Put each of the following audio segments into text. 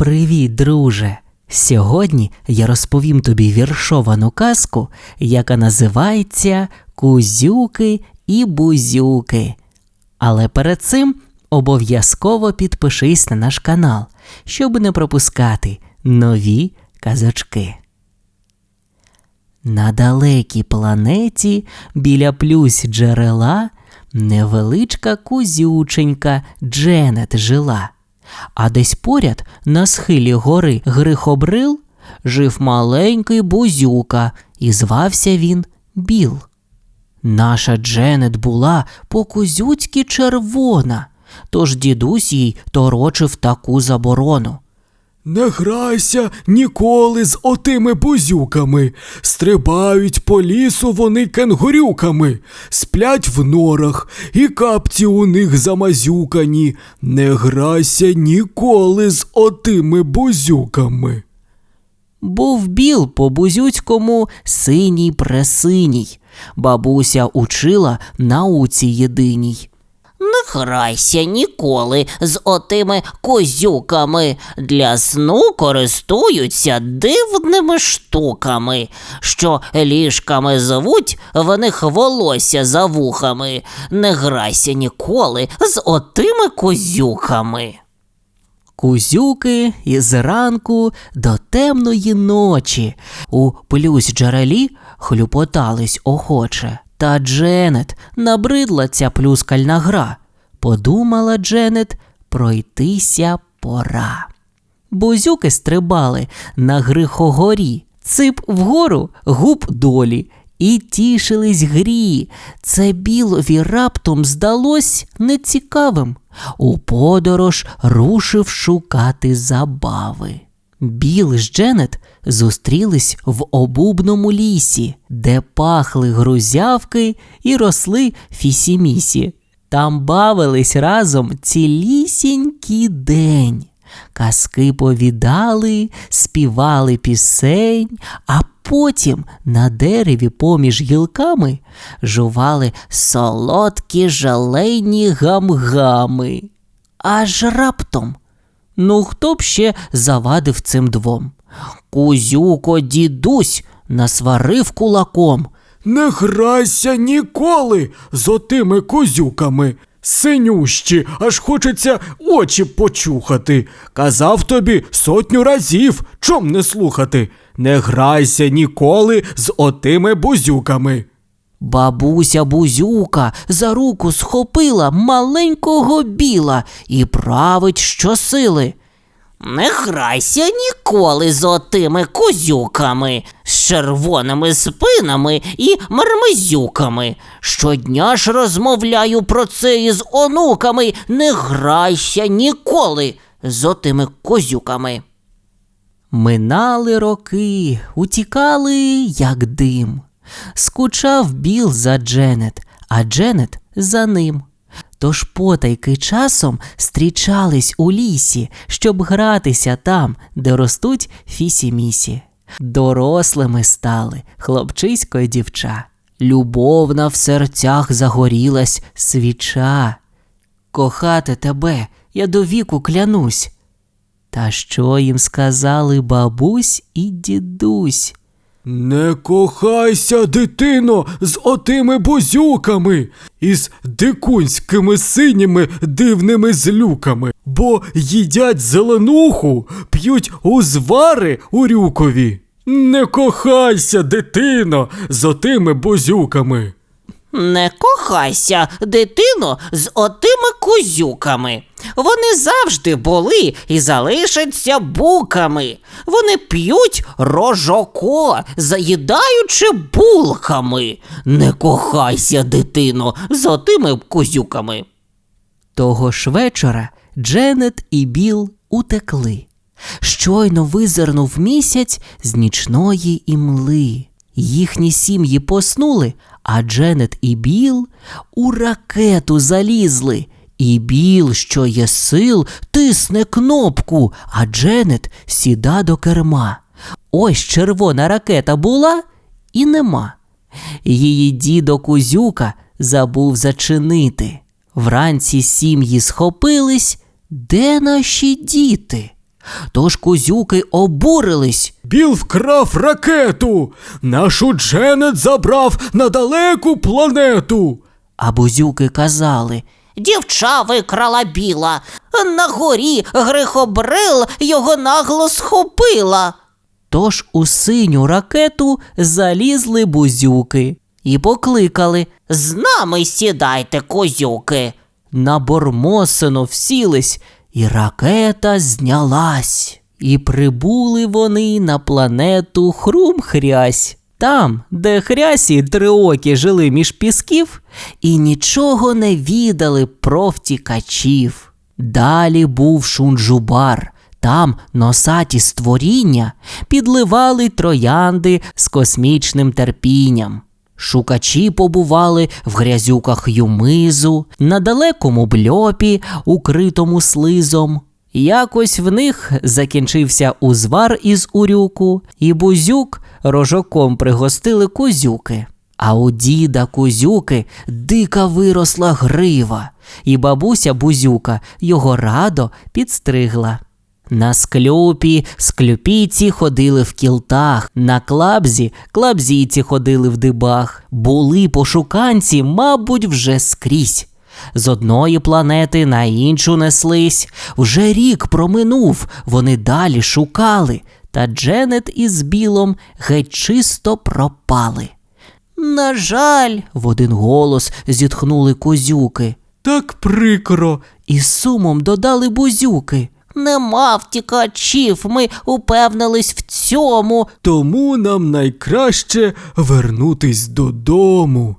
Привіт, друже! Сьогодні я розповім тобі віршовану казку, яка називається Кузюки і бузюки. Але перед цим обов'язково підпишись на наш канал, щоб не пропускати нові казочки. На далекій планеті біля плюсь джерела невеличка кузюченька Дженет жила. А десь поряд на схилі гори Грихобрил жив маленький бузюка, і звався він Біл. Наша Дженет була по-кузюцьки червона, тож дідусь їй торочив таку заборону. Не грайся ніколи з отими бузюками. Стрибають по лісу вони кенгурюками, сплять в норах, і капці у них замазюкані. Не грайся ніколи з отими бузюками. Був біл по бузюцькому синій пресиній. Бабуся учила науці єдиній. Грайся ніколи з отими козюками. Для сну користуються дивними штуками, що ліжками звуть, в них волосся за вухами. Не грайся ніколи з отими козюками. Кузюки із ранку до темної ночі у плюсь джерелі хлюпотались охоче. Та Дженет набридла ця плюскальна гра. Подумала Дженет пройтися пора. Бузюки стрибали на грихогорі, цип вгору губ долі, і тішились грі. Це білові раптом здалось нецікавим. У подорож рушив шукати забави. Біл з Дженет зустрілись в обубному лісі, де пахли грузявки і росли фісімісі. Там бавились разом цілісінький день. Казки повідали, співали пісень, а потім на дереві поміж гілками жували солодкі жалейні гам-гами. Аж раптом. Ну, хто б ще завадив цим двом? Кузюко дідусь насварив кулаком. Не грайся ніколи з отими козюками. Синющі, аж хочеться очі почухати. Казав тобі сотню разів, чом не слухати. Не грайся ніколи з отими бузюками. Бабуся бузюка за руку схопила маленького біла і править щосили. Не грайся ніколи з отими козюками, з червоними спинами і мармизюками. Щодня ж розмовляю про це із онуками. Не грайся ніколи з отими козюками. Минали роки, утікали, як дим. Скучав Біл за Дженет, а Дженет за ним. Тож потайки часом стрічались у лісі, щоб гратися там, де ростуть фісі-місі. Дорослими стали хлопчисько й дівча. Любовна в серцях загорілась свіча. Кохати тебе я до віку клянусь. Та що їм сказали бабусь і дідусь? Не кохайся, дитино, з отими бузюками із дикунськими синіми дивними злюками, бо їдять зеленуху, п'ють узвари у рюкові. Не кохайся, дитино, з отими бузюками. Не кохайся, дитино, з отими козюками. Вони завжди були і залишаться буками. Вони п'ють рожоко, заїдаючи булками. Не кохайся, дитино, з отими козюками. Того ж вечора Дженет і Біл утекли. Щойно визирнув місяць з нічної імли. Їхні сім'ї поснули, а Дженет і Біл у ракету залізли. І Біл, що є сил, тисне кнопку, а Дженет сіда до керма. Ось червона ракета була і нема. Її дідо Кузюка забув зачинити. Вранці сім'ї схопились, де наші діти? Тож козюки обурились. Біл вкрав ракету. Нашу Дженет забрав на далеку планету. А бузюки казали. Дівча викрала біла. На горі грихобрил його нагло схопила. Тож у синю ракету залізли бузюки і покликали. З нами сідайте, козюки. На бормосино всілись, і ракета знялась. І прибули вони на планету Хрум-Хрясь. Там, де хрясі триокі жили між пісків, і нічого не відали про втікачів. Далі був шунжубар. Там носаті створіння підливали троянди з космічним терпінням. Шукачі побували в грязюках юмизу, на далекому бльопі, укритому слизом. Якось в них закінчився узвар із урюку, і бузюк рожоком пригостили козюки. А у діда козюки дика виросла грива, і бабуся бузюка його радо підстригла. На склюпі склюпійці ходили в кілтах, на клабзі клабзійці ходили в дибах, були пошуканці, мабуть, вже скрізь. З одної планети на іншу неслись. Вже рік проминув, вони далі шукали, та Дженет із Білом геть чисто пропали. На жаль, В один голос зітхнули козюки, Так прикро. і сумом додали бузюки. Нема втікачів. Ми упевнились в цьому. Тому нам найкраще вернутись додому.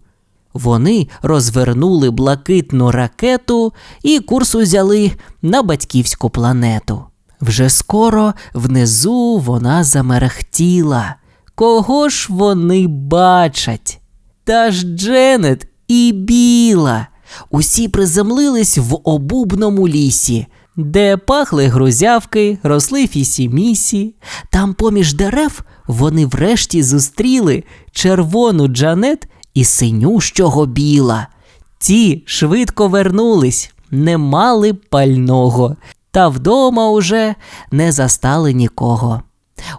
Вони розвернули блакитну ракету і курс узяли на батьківську планету. Вже скоро внизу вона замерехтіла. Кого ж вони бачать? Та ж Дженет і Біла. Усі приземлились в обубному лісі, де пахли грузявки, росли фісі-місі. Там поміж дерев вони врешті зустріли червону Джанет і синющого біла. Ті швидко вернулись, не мали пального, та вдома уже не застали нікого.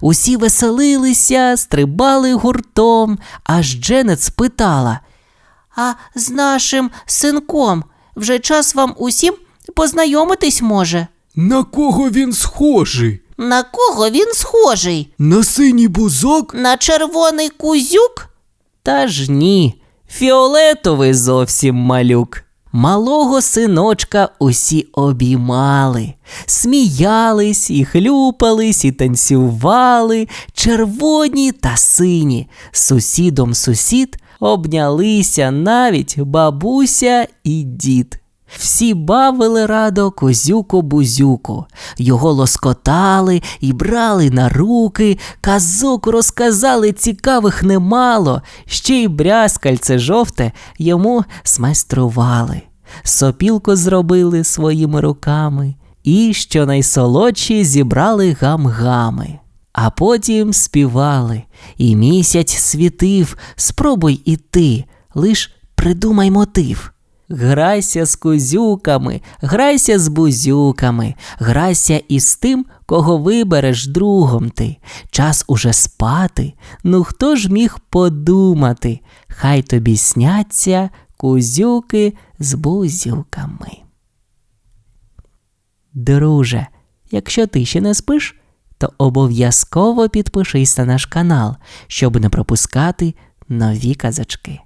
Усі веселилися, стрибали гуртом, аж Дженет спитала. А з нашим синком вже час вам усім познайомитись може. На кого він схожий? На кого він схожий? На синій бузок? На червоний кузюк? Та ж ні, фіолетовий зовсім малюк. Малого синочка усі обіймали, сміялись і хлюпались, і танцювали, червоні та сині. З Сусідом сусід обнялися навіть бабуся і дід. Всі бавили радо козюко-бузюку, його лоскотали і брали на руки, казок розказали цікавих немало, ще й брязкальце жовте йому смайстрували. Сопілку зробили своїми руками, і, що найсолодші, зібрали гам-гами. А потім співали, і місяць світив, спробуй і ти, лиш придумай мотив. Грайся з козюками, грайся з бузюками, грайся із тим, кого вибереш другом ти. Час уже спати. Ну хто ж міг подумати? Хай тобі сняться козюки з бузюками. Друже, якщо ти ще не спиш, то обов'язково підпишись на наш канал, щоб не пропускати нові казочки.